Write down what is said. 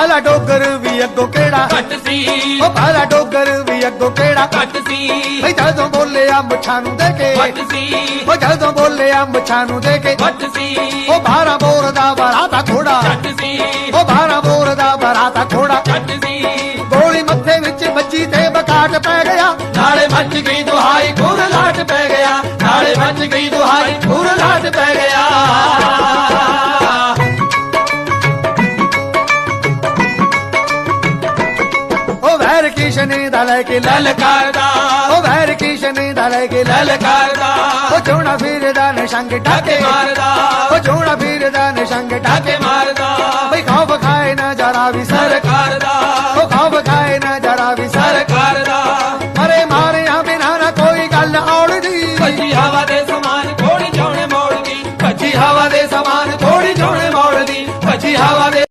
ਬਾਲਾ ਡੋਗਰ ਵੀ ਅੱਗੋਂ ਕਿਹੜਾ? ਘੱਟ ਸੀ। ਉਹ ਬਾਲਾ ਡੋਗਰ ਵੀ ਅੱਗੋਂ ਕਿਹੜਾ? ਘੱਟ ਸੀ। ਬਈ ਜਦੋਂ ਬੋਲਿਆ ਮੁੱਛਾਂ ਨੂੰ ਦੇ ਕੇ। ਘੱਟ ਸੀ। ਉਹ ਜਦੋਂ ਬੋਲਿਆ ਮੁੱਛਾਂ ਨੂੰ ਦੇ ਕੇ। ਘੱਟ ਸੀ। ਉਹ ਬਾਰਾ ਬੋਰ ਦਾ ਬਰਾਤਾ ਘੋੜਾ ਘੱਟ ਸੀ। ਉਹ ਬਾਰਾ ਬੋਰ ਦਾ ਬਰਾਤਾ ਘੋੜਾ ਘੱਟ ਸੀ। ਗੋਲੀ ਮੱਥੇ ਵਿੱਚ ਵੱਜੀ ਤੇ ਬਕਾਟ ਪੈ ਗਿਆ। ਨਾਲੇ ਮੱਚ ਗਈ ਦੁਹਾਈ ਖੂਰ ਲਾਟ ਪੈ ਗਿਆ। ਨਾਲੇ ਮੱਚ ਗਈ ਵੈਰ ਕਿਸ਼ਨੇ ਦਾ ਲੈ ਕੇ ਲਲਕਾਰਦਾ ਉਹ ਵੈਰ ਕਿਸ਼ਨੇ ਦਾ ਲੈ ਕੇ ਲਲਕਾਰਦਾ ਉਹ ਚੋਣਾ ਫਿਰਦਾ ਨਸ਼ੰਗ ਢਾਕੇ ਮਾਰਦਾ ਉਹ ਚੋਣਾ ਫਿਰਦਾ ਨਸ਼ੰਗ ਢਾਕੇ ਮਾਰਦਾ ਬਈ ਖਾਓ ਖਾਏ ਨਾ ਜਰਾ ਵੀ ਸਰ